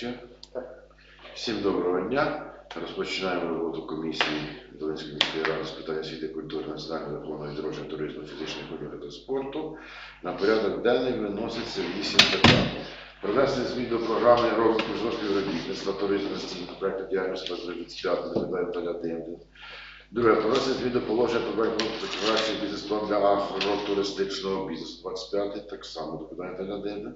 Чи? Всім доброго дня. Розпочинаємо роботу комісії Долинської міської ради з питань освіти, культури, національного духовного відродження, туризму, фізичної культури та спорту. На порядок денний виноситься вісім питань. Про внесення змін до програми розвитку співробітництва туризму інвестиційних проєктів діяльності 25 доглядає Наталя Демдин. Друге, про внесення змін до положення про проєкту бізнес-план для агротуристичного бізнесу 25 так само Наталя Демдин.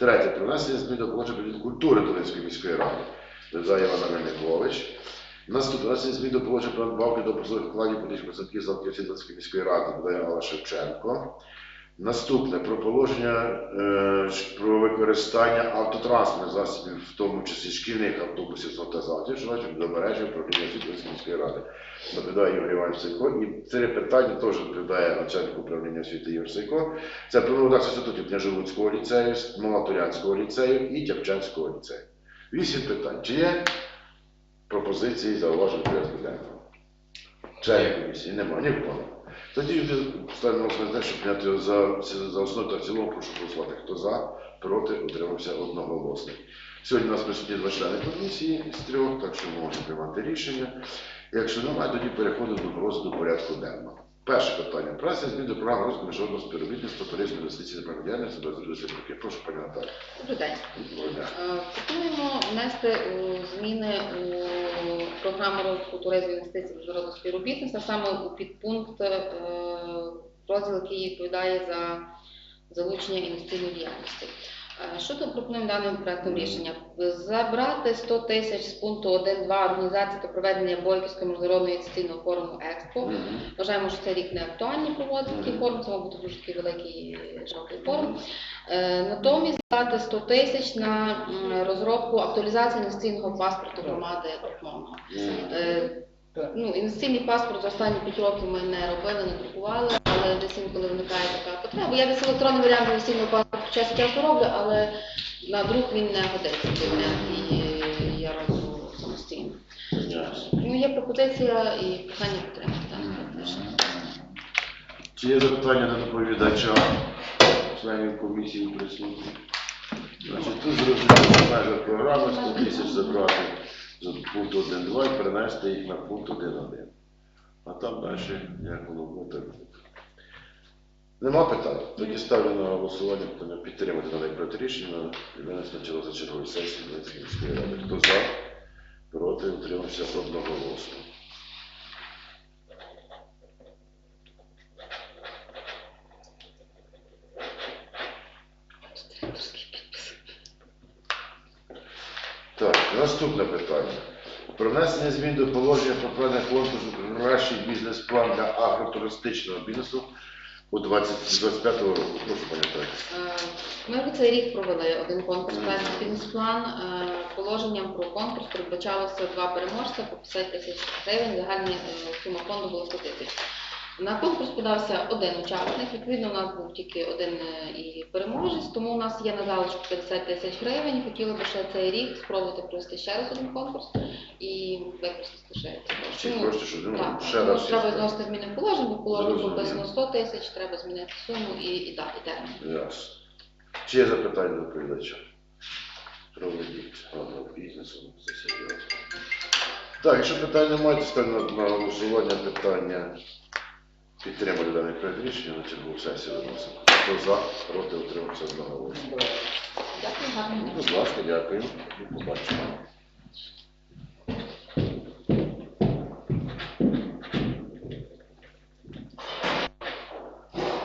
Третє, про внесення змін до положення культури Долинської міської ради. Додає Івана Мельникович. Наступне внесення змін до положення про надбавки до посадових вкладів політичних працівників Золотої Долинської міської ради. Додає Алла Шевченко. Наступне про положення е, про використання автотранспортних засобів, в тому числі шкільних автобусів з автозавтів, що значить до мережі управління освіти міської ради. Доповідає Ігор Іванович. І це питання теж доповідає начальник управління освіти Ігор. Це про новодавців статутів Княжевудського ліцею, Малатурянського ліцею і Тявчанського ліцею. Вісім питань. Чи є пропозиції порядку денного? Члени комісії немає, ні в. Тоді ставимо на щоб прийняти за, за основу та в цілому, прошу голосувати. Хто за, проти, утримався одноголосно. Сьогодні у нас присутні два члени комісії з трьох, так що ми можемо приймати рішення. Якщо немає, тоді переходимо до розгляду порядку денного. Перше питання. Праця змін до програми розвитку міжнародного співробітництва, туризму, інвестицій програму діяльності без роки. Прошу, пані Наталі. Добрий день. Доброго дня. Е, Пропонуємо внести у зміни у програму розвитку туризму інвестицій міжнародного співробітництва саме у підпункт е, розділ, який відповідає за залучення інвестиційної діяльності. Е, Що тут пропонуємо даним проектом рішення? Забрати 100 тисяч з пункту 1.2 організації та проведення Бойківського міжнародного інвестиційного форуму Експо. Вважаємо, що це рік не актуальний проводити такий Мгм. форум, це мав бути дуже такий великий широкий форум. Е, Натомість дати 100 тисяч на розробку актуалізації інвестиційного паспорту громади Мовного. Мгм. Ну, інвестиційний паспорт за останні 5 років ми не робили, не друкували, але десь інколи виникає така потреба. Я десь електронний варіант інвестиційного паспорту час часу роблю, але на друк він не годиться і я роблю самостійно. Ну, є пропозиція і прохання підтримати. Чи є запитання до доповідача, членів комісії присутні? Значить, тут зрозуміло межа програми 100 тисяч забрати з пункту 1.2 і перенести їх на пункт 1.1. А там далі як буде. так. Нема питань? Тоді ставлю на голосування питання підтримати даний проект рішення і винести на за чергової сесії Волинської міської ради. Хто за? Проти? Утримався одноголосно. Так, наступне питання. Про внесення змін до положення про проведення конкурсу кращий бізнес-план для агротуристичного бізнесу у 2025 року. Прошу пам'ятати. Е, Ми в цей рік провели один конкурс перший бізнес-план. Е, Положенням про конкурс передбачалося два переможця по 50 тисяч гривень. Загальна е, сума фонду була 100 тисяч. На конкурс подався один учасник. Відповідно, у нас був тільки один е, і переможець, тому у нас є на залишку 50 тисяч гривень. Хотіли би ще цей рік спробувати провести ще раз один конкурс і використати ще Чи гроші. Ну, просто що ну, так, ще раз. треба зносити зміни в положення, бо в положенні прописано 100 тисяч, треба змінити суму і, і дати термін. Ясно. Чи є запитання до доповідача? Проведіть агробізнесу. Це серйозно. Так, якщо питань немає, то ставлю на голосування питання підтримати даний проект рішення на чергову сесію виносимо. Хто за, проти, утримався одного Дякую, гарно. Будь ласка, дякую. До побачення.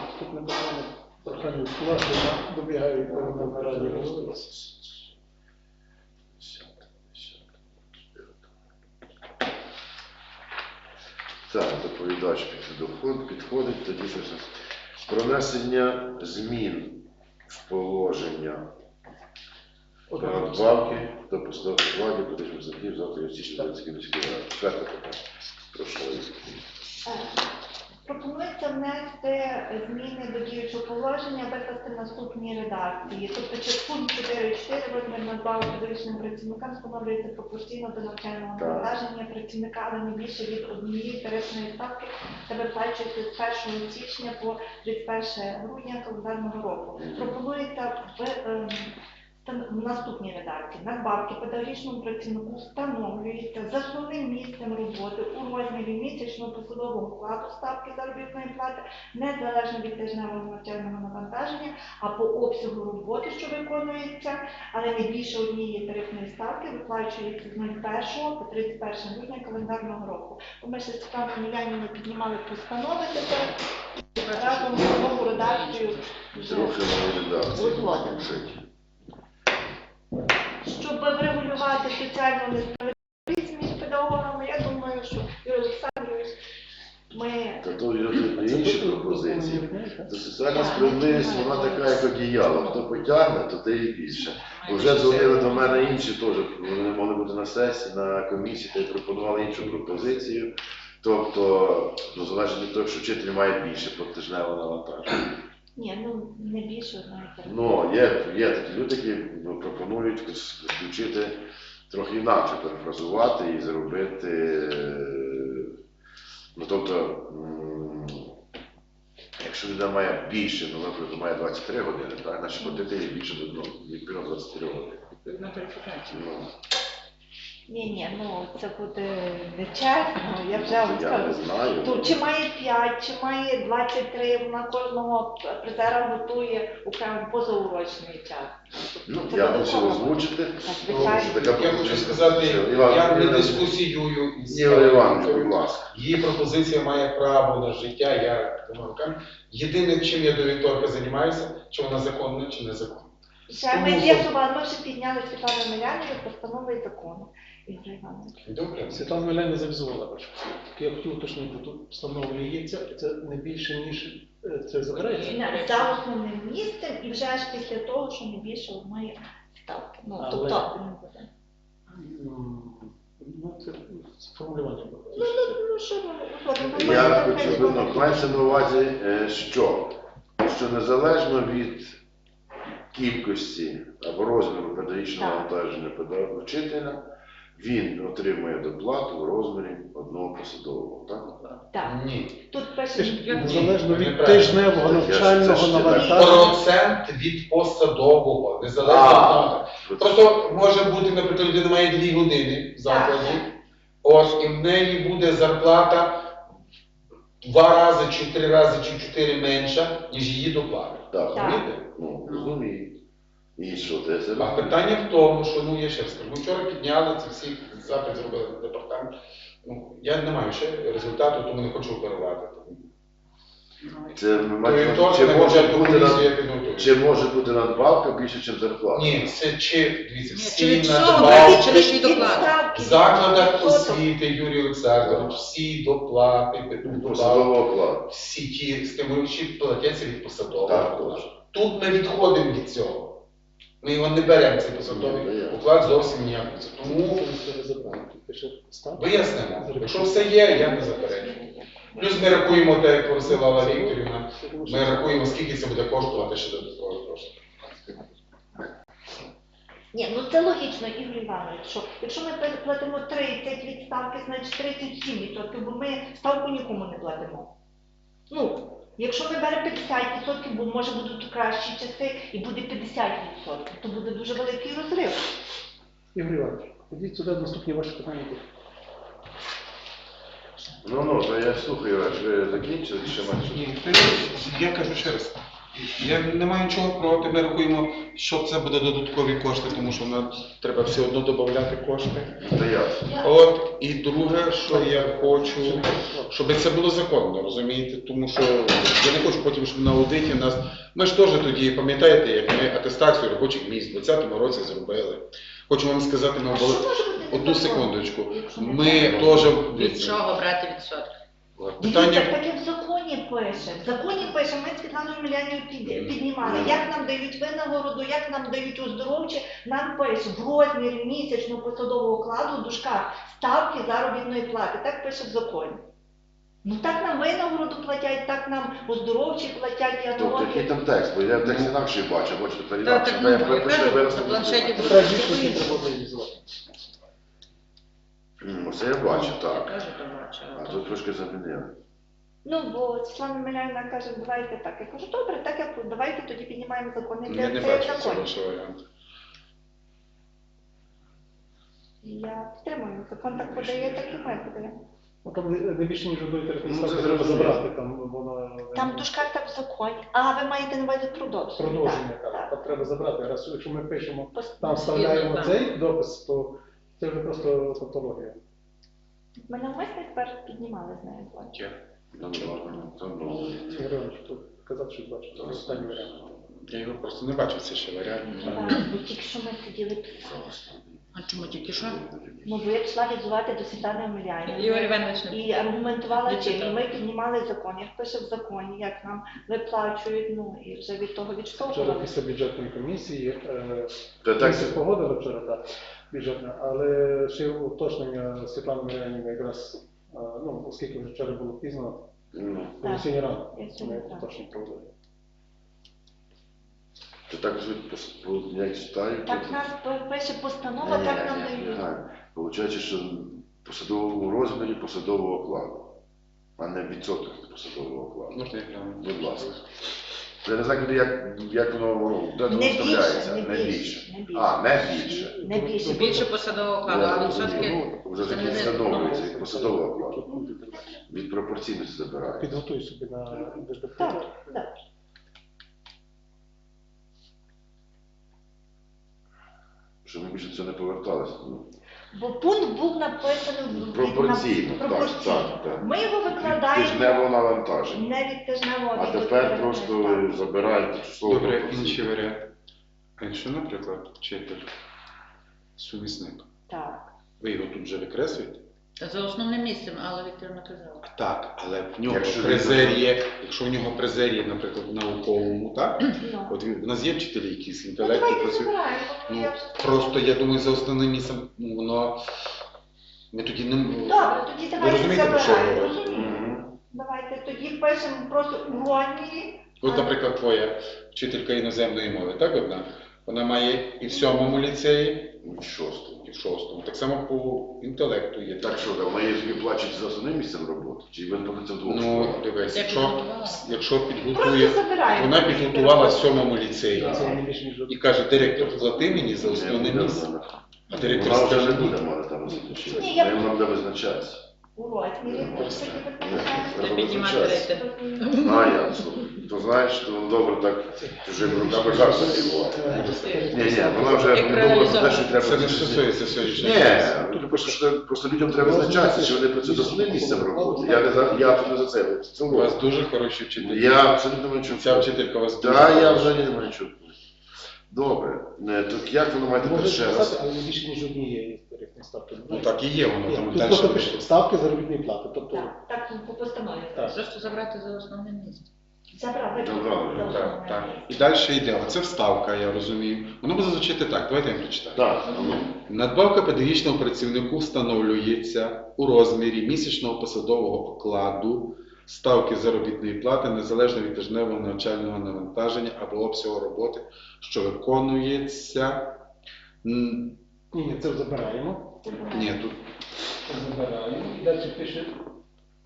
Наступне питання прохання скласти на добігає на нараді голови. Так, доповідач підходить, тоді Пронесення Про внесення змін в положення надбавки до посадових владі політичних працівників завтра Донецької міської ради. Четверте питання. Прошу. Пропонується внести зміни до діючого положення, викласти в наступній редакції. Тобто чи пункт 4.4 розмір надбавки педагогічним працівникам встановлюється пропорційно до навчального навантаження працівника, але не більше від однієї тарифної ставки та виплачується з 1 січня по 31 грудня календарного року. Пропонується в наступній редакції. Надбавки педагогічному працівнику встановлюються за основним місцем роботи у розмірі місячного посадового окладу ставки заробітної плати, незалежно від тижневого навчального навантаження, а по обсягу роботи, що виконується, але не більше однієї тарифної ставки, виплачується з 01 по 31 грудня календарного року. Бо Ми ще з Світланою Мілянівною піднімали постанови тепер разом з новою редакцією вже Трохи редакції. Щоб врегулювати соціальну несправедливість між педагогами, я думаю, що Юрій Олександрович, ми Та то є інші пропозиції. То соціальна справедливість, вона така, як одіяло. Хто потягне, то те і більше. Бо Вже дзвонили до мене інші теж, вони могли бути на сесії, на комісії, та й пропонували іншу пропозицію. Тобто, ну, залежить від того, що вчитель має більше платежневого навантаження. Ні, ну не більше одної тарифи. Ну, є, є такі люди, які ну, пропонують включити трохи інакше перефразувати і зробити. е, Ну, тобто, м, якщо людина має більше, ну, наприклад, має 23 години, так, значить платити більше ну, відповідно 23 години. Кваліфікацію. Ну, Ні, ні, ну це буде нечесно, я вже вам я не скажу. знаю. То чи має 5, чи має 23, вона кожного призера готує окремо позаурочний час. Ну, Це я мусив озвучити. Звичайно. що така Я хочу пропозиція. сказати, Іван, я не Іван, дискусіюю із Ігор Іванович, будь ласка. Її пропозиція має право на життя, я думаю. Єдине, чим я до вівторка займаюся, чи вона законна, чи незаконна. Ще ми з'ясували, ми вже підняли Світлану Милянівну постанови і закону. Ігор Іванович. Добре? Світлана Миляна завізувала, бачу. Я хотів уточнити, тут встановлюється, це не більше, ніж е, це забирається. За основним місцем і вже аж після того, що не більше одної ставки. Ну, Але- тобто, Ну, це формулювання. було. ну, ну, ну, що? Я хочу ну, мається на увазі, е, що, що незалежно від кількості або розміру педагогічного Так. навантаження педагога вчителя, він отримує доплату в розмірі одного посадового. Так? Так, Ні. тут Я- Незалежно від тижневого навчального навантаження. Процент від посадового, незалежно від того. Просто може бути, наприклад, людина має дві години в закладі, ось і в неї буде зарплата два рази, чи три рази, чи чотири менша, ніж її доплата. Так, Так. Розумієте? ну, розумію. І що, це все А питання в тому, що ну я ще раз кажу, ми вчора підняли ці всі запит зробили на департамент. Ну я не маю ще результату, тому не хочу оперувати. Це ми То чи може бути над- чи може бути надбавка більше, ніж зарплата? Ні, це чи дивіться, всі надбавки в закладах освіти, Юрій Олександрович, всі доплати, Посадового окладу. всі ті стимулюючі платяться від посадового. Тут ми відходимо від цього. Ми його не беремо, цей посадовий уклад зовсім ніякий. Тому. Вияснимо. Якщо все є, я не заперечую. Плюс ми рахуємо те, як просила Алла Вікторівна. Ми рахуємо, скільки це буде коштувати ще додатково грошей. Ні, ну це логічно, Ігор Іванович, що якщо ми платимо 30 від ставки, значить 37%, бо ми ставку нікому не платимо. Ну, якщо ми беремо 50%, бо може будуть кращі часи і буде 50%, то буде дуже великий розрив. Ігор Іванович, ходіть сюди, наступні ваші питання. Ну, ну, то я слухаю що ви закінчили, чи ще маєте? Ні, я кажу ще раз. Я не маю нічого проти, ми рахуємо, що це буде додаткові кошти, тому що нам треба все одно додати кошти. Та ясно. От, і друге, що я хочу, щоб це було законно, розумієте? Тому що я не хочу потім, щоб на аудиті нас. Ми ж теж тоді, пам'ятаєте, як ми атестацію робочих місць в 2020 році зробили. Хочу вам сказати, ми були. Одну секундочку. Ми теж. Від чого брати відсотки? Питання. так як в законі пише. В законі пише, ми з Світланою Мілянію під, піднімали, як нам дають винагороду, як нам дають оздоровче, нам пише в розмірі місячного посадового окладу в дужках ставки заробітної плати. Так пише в законі. Ну так нам винагороду платять, так нам оздоровчі платять, я Тобто який там текст, бо я текст інакше бачу, бачу тепер Та, інакше. так, Та я ну, перепишу, яка виросту на планшеті буду. буде? Треба не треба організувати. М, Це я бачу, Я так. теж то бачила. А тут трошки замінили. Ну, бо Світлана Миляївна каже, давайте так. Я кажу, добре, так я давайте тоді піднімаємо закони. Я не бачу закон. цього вашого варіанту. Я підтримую. Закон так подає, так і ми подаємо. Ну, там не не більше, ніж одної території Ну, це треба зрозуміло. забрати, там воно... Там в дужках так в законі. А ви маєте на увазі продовження? Продовження, Так, так, там треба забрати. Раз, якщо ми пишемо, Пос- там вставляємо так. цей допис, то це вже просто тавтологія. Ми навмисно тепер піднімали з нею. Я, То добре. Ігор казав, що бачив, це останній варіант. я його просто не бачив, це ще варіант. Бо тільки що ми сиділи писали. А чому тільки що? Ну, бо я пішла відзувати до Світлани Омеляєвої. Ігор Іванович не І аргументувала чим. І ми піднімали закон, як пише в законі, як нам виплачують, ну і вже від того Вчора відштовхувалися. після бюджетної комісії, е, Та так, погодила вчора, так, бюджетна, але ще уточнення Світлани Мирянівни якраз, ну, оскільки вже вчора було пізно, ну, коли сьогодні рано, Я сьогодні ми рано. проводили. то так звуть, по- по- як читаю. Так нас пише постанова, так нам дають. Получається, що посадовому розмірі посадового окладу, а не відсоток посадового окладу. Можна я гляну? Будь ласка. Я не знаю, куди, як, як воно де воно Не вставляється. більше, не більше, не більше. А, не більше. Не більше. більше посадового окладу, а Я відсотки розумію. Вже це таки встановлюється як посадового окладу. Від пропорційності забирає. Підготуй собі на. Так, так. Щоб ми більше цього не поверталися. Ну, Бо пункт був написаний в- Пропорційно, на- так, пропорційно. так, так. Ми його викладаємо Тижнево навантаження. не від тижневого, А тепер просто ставки. забираєте число. Добре, інший варіант. А якщо, наприклад, вчитель сумісник, Так. ви його тут вже викреслюєте? За основним місцем, але Вікторина казала. Так, але в нього Якщо призер є, якщо в нього призер є, наприклад, в науковому, так? Ну. От він, у нас є вчителі якісь Ну, інтелекту давайте працюють. забираємо. Ну, я вже Просто я думаю, за основним місцем ну, воно. Ми тоді не Добре, тоді давайте розумієте, про що я забираємо. говорю? Розумію. Мгм. Давайте тоді пишемо просто у розмірі. От, наприклад, твоя вчителька іноземної мови, так одна? Вона має і в сьомому ліцеї, Ну, шостому, і в шостому. Так само по інтелекту є. Так що, там, вони собі плачуть за основним місцем роботи? Чи він платить за двох Ну, школах? дивись, Як якщо, підготувала? якщо Просто підготує, забираємо. вона підготувала сьомому ліцеї Це не більше, ніж і каже, директор, плати мені за основне Не місце. А директор Вона вже не буде мати там визначення. Ні, я- Вона буде визначатися. У розмірі. Ось такі Ні, визначаємо. треба Піднімати А, я, то знаєш, то ну, добре так, вже руками жарко співала. Ні, ні, вона вже Як не думала про те, що треба. Це не стосується сьогоднішнього. Ні, ну, просто, що, просто людям треба визначатися, чи вони працюють за основним місцем роботи. Я, не за, я абсолютно за це. Це У вас дуже хороші вчителі. Я абсолютно не чую. Ця вчителька вас дуже Так, я взагалі не маю. Добре, Е, так як воно має тепер ще раз? але більше, ніж однієї ставки. Ну так і є, воно там Тут далі. просто пише ставки заробітної плати. Тобто, Так, так, по постанові. Так. Просто забрати за основне місце. Забрав. Так, так. І далі йде. Оце вставка, я розумію. Воно буде звучати так. Давайте я прочитаю. Так, ну, Надбавка педагогічному працівнику встановлюється у розмірі місячного посадового окладу ставки заробітної плати незалежно від тижневого навчального навантаження або обсягу роботи, що виконується. М, ні, ні, це забираємо. Ні, тут Забираємо. І далі пише,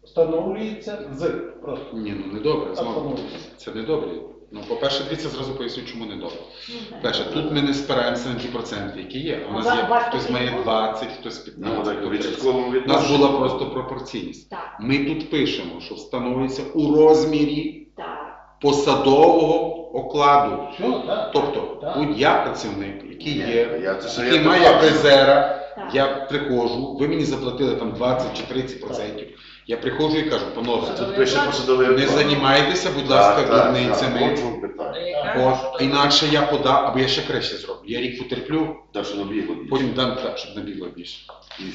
встановлюється з. Просто. ні, ну не добре. Знову Встановлюється. це не добре. Ну, по-перше, дивіться, зразу поясню, чому не добре. Ну, Перше, тут ми не спираємося на ті проценти, які є. У нас є вас хтось такі має були? 20, хтось ну 15. у хтось 30. У нас була просто пропорційність. Так, Ми тут пишемо, що встановлюється у розмірі так. посадового окладу. Все, так. Тобто, Так. будь-я працівник, який є, я це який має безера, призера, я приходжу, ви мені заплатили там 20 чи 30 процентів. Я приходжу і кажу, панове, Тут пише посадовий не займайтеся, будь ласка, дурницями. От, інакше я подам, або я ще краще зроблю. Я рік потерплю, Так, що набігло більше. потім дам так, щоб набігло більше.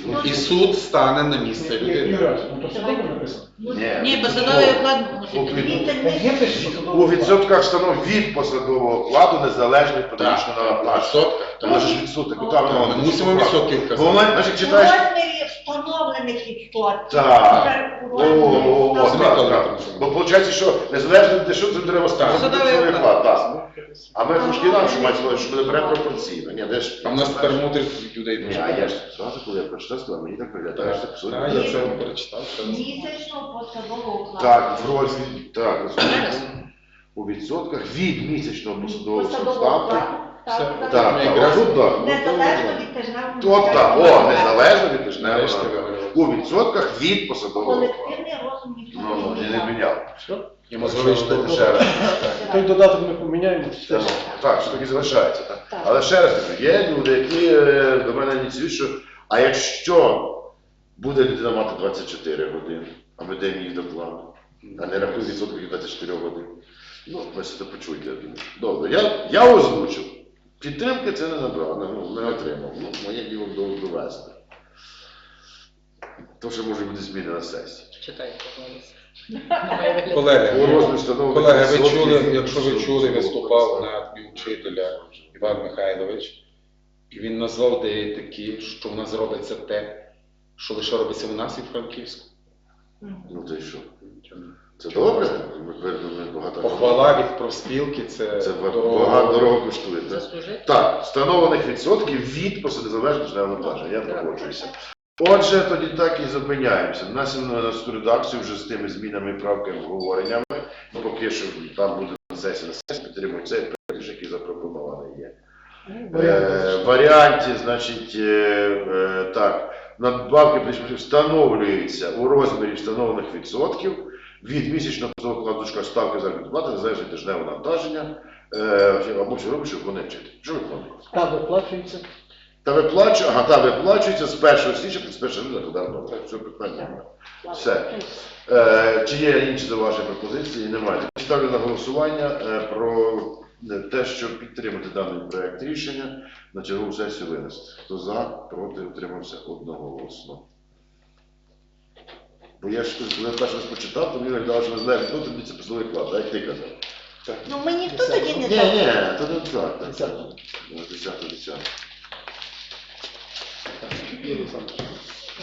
Ну, І суд стане на місце людини. Ну. Ні, посадовий оклад У відсотках станов від посадового окладу незалежно від педагогічного навантаження. Відсотка. Та може ж відсоток, Ну, воно Ми мусимо відсотки Бо вказати. значить, читаєш, встановлених відсотків. Так. Тепер О, о, о, так, так. Бо виходить, що незалежно від що це треба ставити. Оклад. оклад, так. А ми трошки інакше маємо сказати, що буде бере пропорційно. Ні, де ж... А в нас тепер мудрих людей Ні, дуже а я ж зразу, коли я прочитав, сказав, мені так виглядає, що це Так, я це перечитав. це- Місячного посадового окладу. Так, в розмірі, так. У відсотках від місячного посадового Посадового ставки окладу ставки Так, Ми заробітної якраз- так, так. Незалежно від тижневого так, о, незалежно від тижневого Нарешті виговорили. у відсотках від посадового окладу. колективний розум ніхто Ну, ну, я не міняв. І мозговий штурм. Ще раз. Той додаток ми поміняємо. Так, що так і залишається. Так? Так. Але ще раз кажу, є люди, які е, до мене ініціюють, що а якщо буде людина мати 24 години, а ми даємо їх до плану, а не рахує відсотків від 24 годин. Ну, ви це почуйте. Добре, я, я озвучив. Підтримки це не набрав, не, не отримав. Ну, моє діло до- довести. То, що може бути зміни на сесії. Читайте. У Колеги, колеги, ви чули, якщо ви чули, виступав на вчителя Іван Михайлович, і він назвав ідеї такі, що в нас робиться те, що лише робиться в нас від Франківську. Ну, то й що? Це добре? Багато Похвала від профспілки це, Це багато дорого коштує. так? Заслужити. Так, встановлених відсотків від посадозалежного житлового навантаження. Я погоджуюся. Отже, тоді так і зупиняємося. Внесено на цю редакцію вже з тими змінами, правками, обговореннями. Поки що там буде на сесії на сесії, підтримують цей проект, який запропонований є. Е, варіанті, значить, е, е, так, надбавки встановлюються у розмірі встановлених відсотків від місячного посадового окладу ставки заробітної плати незалежно від тижневого навантаження е, або що робиш, що виконує вчитель. Що виконує? Та виплачується. Та виплачує, ага, та виплачується з 1 січня по 1 лютого календарного року. Все питання немає. Все. Е, чи є інші зауваження пропозиції? Немає. Ставлю на голосування е, про е, те, щоб підтримати даний проект рішення на чергову сесію винести. Хто за, проти, утримався одноголосно. Бо я ж коли я перший раз почитав, то мені виглядало, що не знаю, хто тобі це посиловий плат, так як ти казав. Ну, ми ніхто тоді не Ні, дав. ні, то не так. так. Десятого. Десято, десято. Юрій Олександрович,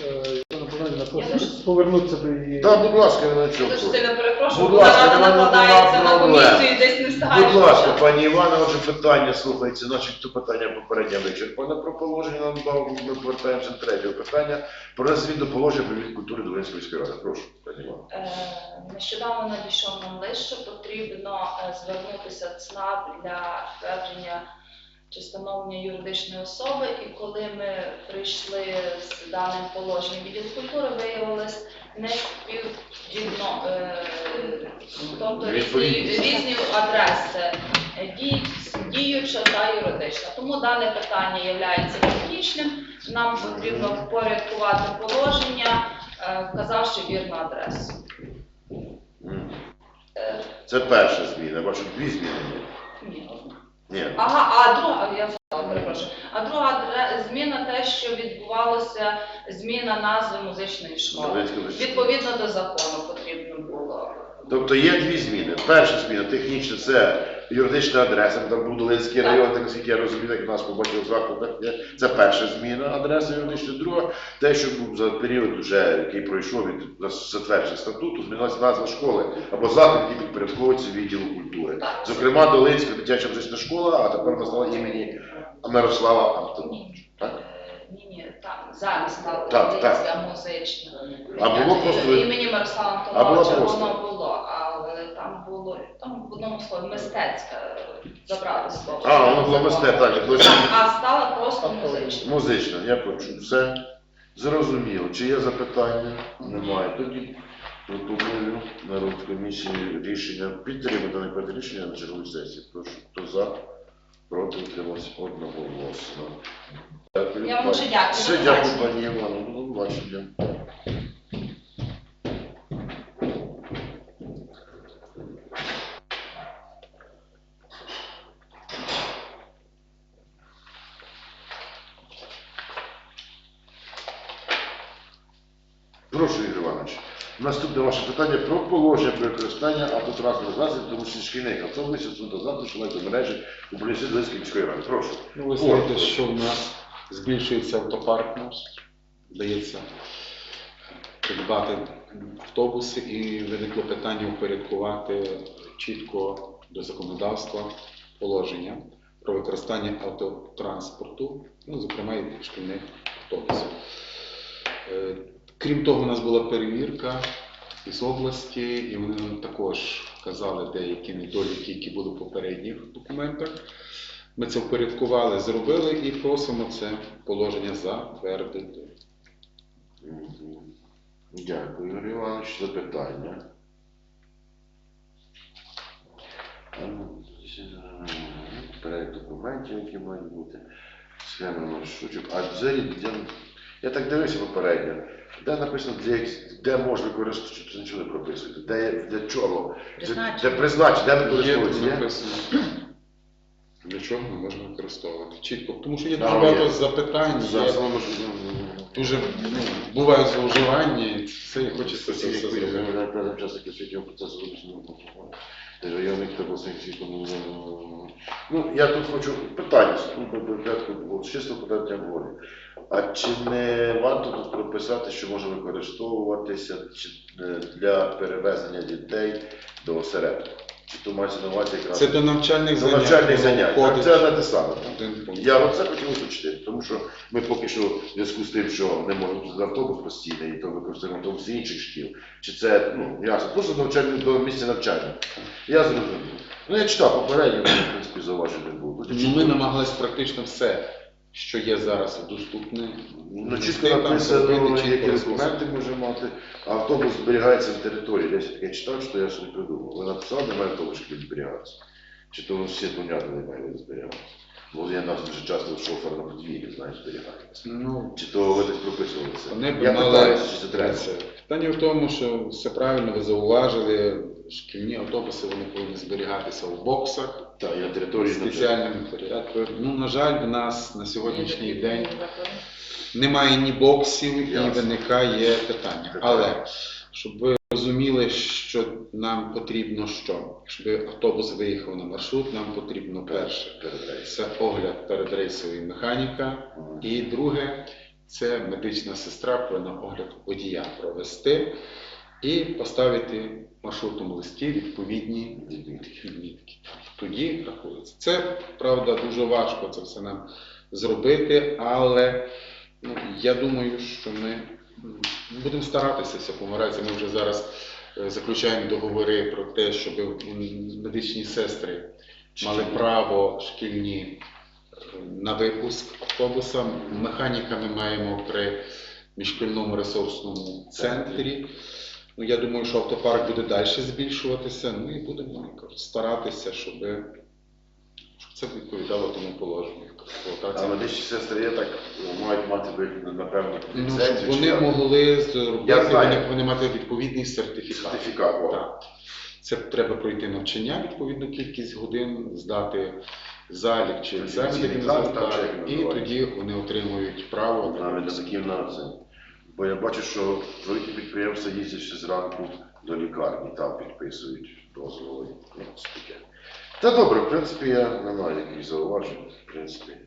е, Богданівна просить повернутися до її. Так, будь ласка, я на Дуже сильно перепрошую, Будь ласка, нема- накладається на проблем. комісію і десь не встигаєш. Будь ласка, пані Івана, отже, питання слухається, значить, то питання попереднє вичерпане про положення, нам дав, ми повертаємося до третього питання. Про до положення про від культури Долинської міської ради. Прошу, пані Івана. Е, Нещодавно надійшов нам лист, що потрібно е, звернутися в ЦНАП для підтвердження чи встановлення юридичної особи. І коли ми прийшли з даним положенням відділу культури, виявилось не співвідно, е, тобто різні, різні адреси е, дій, діюча та юридична. Тому дане питання є технічним. Нам потрібно впорядкувати положення, е, вказавши вірну адресу. Це перша зміна, бачу дві зміни. Ні, Ага, а друга, я перепрошую. А друга дре- зміна те, що відбувалося зміна назви музичної школи. Відповідно до закону потрібно було. Тобто є дві зміни. Перша зміна технічна це юридична адреса, там був Долинський район, так наскільки я розумію, як нас побачив так є. Це перша зміна адреси юридична. Друга, те, що був за період, вже, який пройшов від затвердження статуту, змінилася назва школи або заклад, який підпорядковується відділу культури. Зокрема, Долинська дитяча музична школа, а тепер вона стала імені Мирослава Антоновича. Так? Ні, ні, там зараз стала Так, музична. А було просто- імені Мирослава Антоновича одному слові мистецьке забрали слово. А, воно було мистецтво, так. А стала просто музична. Музична, я почув. Все зрозуміло. Чи є запитання? Немає. Тоді пропоную народ комісії рішення підтримати дане проект рішення на черговій сесії. Прошу, хто за, проти утримався одноголосно. Дякую. Я вам дуже дякую. Все, дякую, пані Івано. До побачення. Прошу, Ігор Іванович. Наступне ваше питання про положення про використання автотранспортних засобів, тому що шкільних автобусів суду завтра шукають до мережі у поліції Долинської міської ради. Прошу. Ну, ви знаєте, що в нас збільшується автопарк наш, вдається придбати автобуси, і виникло питання упорядкувати чітко до законодавства положення про використання автотранспорту, ну, зокрема і шкільних автобусів. Е, Крім того, у нас була перевірка із області, і вони нам також вказали деякі недоліки, які були в попередніх документах. Ми це впорядкували, зробили і просимо це положення затвердити. Дякую, Юрій Іванович. Запитання. Перелік документів, які мають бути, схеми маршрутів. А взагалі, я, я так дивився попередньо, де написано, для, де можна використовувати, чи нічого не прописуєте, де, для чого, Призначення. де призначення, де Є тут є? написано. Для чого ми можемо використовувати? Чітко, тому що є Да, дуже багато є. запитань, За є дуже ну, бувають зловживання, і це і хочеться це все зробити. Певним часом освітнього процесу вибачення районних та обласних. Ну, я тут хочу питання, ну, до порядку, було чисто питання волі. А чи не варто тут прописати, що може використовуватися е, для перевезення дітей до осередку? Чи то мається на увазі якраз Це до навчальних до занять. навчальних занять? Так, це не те саме. один пункт. Я оце хотів уточнити, тому що ми поки що в зв'язку з тим, що не можемо тут автобус постійний, то використовуємо автобус інших шкіл. Чи це, ну, ясно, просто навчання до місця навчання. Я зрозумів. Ну, я читав попередньо, в принципі, зауважень не було. Тут Ну, ми намагалися практично все, що є зараз доступне. Ну, чітко там написано, зробити, чітко які розписано. документи може мати. Автобус зберігається на території. Десь таке читав, що я собі придумав. Ви написали, немає автобус, який зберігається. Чи то всі понятно немає, де зберігається. Бо я нас дуже часто шофер на подвір'ї, знаєш, зберігається. Ну, Чи то ви десь прописували це? Вони б Я мали питаю, чи це треба. Питання в тому, що все правильно ви зауважили, шкільні автобуси вони повинні зберігатися в боксах, Так, і на спеціальним порядком. Ну, на жаль, в нас на сьогоднішній день немає ні боксів і виникає питання. Але щоб ви розуміли, що нам потрібно що? Щоб автобус виїхав на маршрут, нам потрібно перше. перед. Це огляд передрейсової механіка. І друге, це медична сестра повинна огляд водія провести і поставити в маршрутному листі відповідні відмітки. Тоді рахується. Це правда дуже важко це все нам зробити, але ну, я думаю, що ми будемо старатися в цьому разі. Ми вже зараз е, заключаємо договори про те, щоб медичні сестри мали право шкільні е, на випуск автобуса. Механіка ми маємо при міжшкільному ресурсному центрі. Ну, я думаю, що автопарк буде далі збільшуватися, ну і будемо старатися, щоб, щоб це відповідало тому положенню. Експлуатації. медичні сестри, так мають мати напевно Ну, ліцензію. щоб вони могли зробити, вони повинні мати відповідний сертифікат. сертифікат. Так. Це треба пройти навчання, відповідну кількість годин, здати залік чи екзамен, і тоді вони отримують право. на Навіть на це. Бо я бачу, що великі підприємства їздять ще зранку до лікарні, там підписують дозволи. Ну. Та добре, в принципі, я не маю якихось зауважень. В принципі,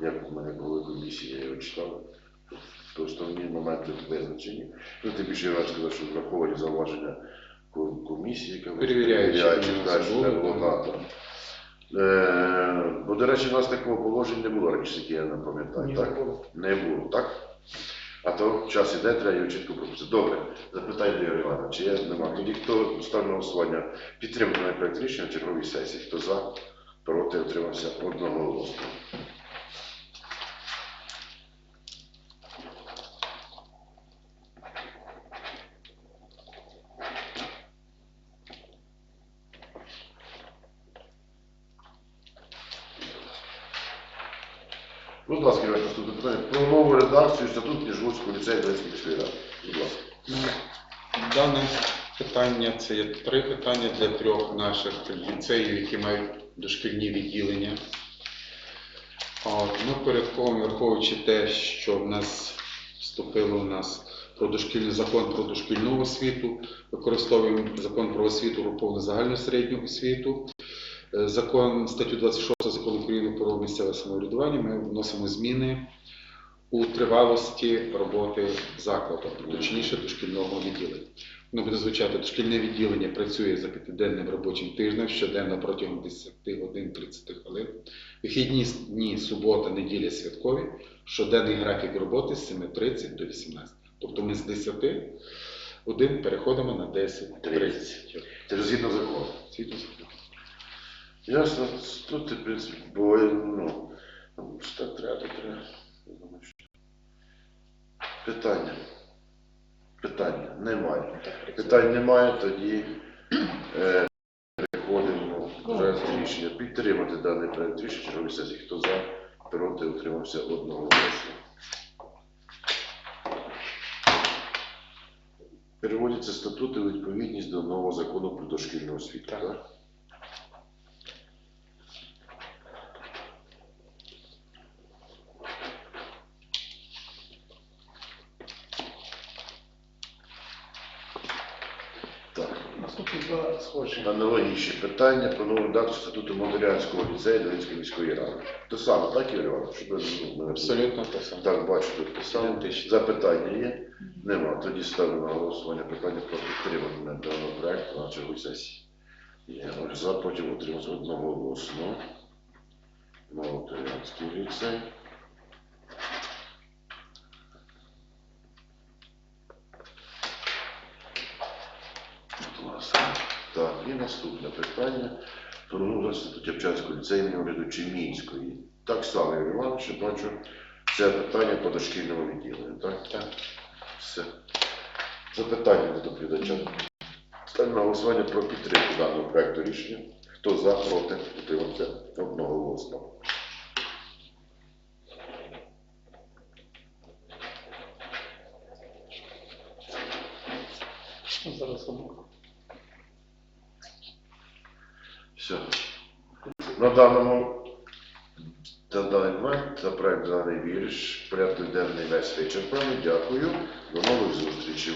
як у мене були комісії, я його читав. То основні моменти визначені. Ну, тим більше я вам сказав, що враховані зауваження комісії, яка перевіряє, чи не було. НАТО. Е, бо, до речі, у нас такого положення не було раніше, яке я не пам'ятаю, Ні, так? не було. Не було, так? А то час іде, треба його чітко пропустити. Добре, запитання до Юрія Івана, чи є нема. Тоді хто ставить на голосування підтримує на проект рішення в черговій сесії? Хто за, проти, отримався одноголосно. Будь ласка, Ігор, наступне питання. Про нову редакцію статут ліцею Донецької міської. Будь ласка. Ну, Дане питання це є три питання для трьох наших ліцеїв, які мають дошкільні відділення. От, Ми впорядковуємо, враховуючи те, що в нас вступило в нас про дошкільний закон про дошкільну освіту, використовуємо закон про освіту, груповну загальну середню освіту. Е, Закон статтю 26 закону України про місцеве самоврядування. Ми вносимо зміни у тривалості роботи закладу, точніше дошкільного відділення. Воно буде звучати, дошкільне відділення працює за п'ятиденним робочим тижнем щоденно протягом 10 годин 30 хвилин. Вихідні дні, субота, неділя святкові, щоденний графік роботи з 7.30 до 18. Тобто ми з 10 годин переходимо на 10.30. Це ж згідно закону. Світло світло. Ясно, тут, в принципі, бо, ну, там, що треба, треба. Питання. Питання немає. Питань немає, тоді е, переходимо з рішення підтримати даний проект рішення чергової сесії. Хто за, проти, утримався одного голосу. Переводяться статути у відповідність до нового закону про дошкільну освіту. Так. Так. Наступні два схожі. Аналогічні питання про нову редакцію статуту Молдавянського ліцею Долинської міської ради. Те саме, так, Юрій Іванович? Щоб ви, ну, мене Абсолютно те саме. Так, бачу, тут. Ідентично. Запитання є? Нема. Тоді ставлю на голосування питання про підтримання даного проекту на черговій сесії. Є. Отже, За потім утримався одноголосно. Молдавянський ліцей. Будь ласка. Так, і наступне питання статут Тячанського ліцею імені уряду Чимінської. Так само, Юрій Іванович, бачу, це питання по дошкільному відділенню, так? Так. Все. Запитання до доповідача. Ставлю на голосування про підтримку даного проекту рішення. Хто за, проти, утримався одноголосно. Зараз одну. Все. На даному та даний момент та проект даний вірш, порядок денний весь вичерпаний. Дякую. До нових зустрічей.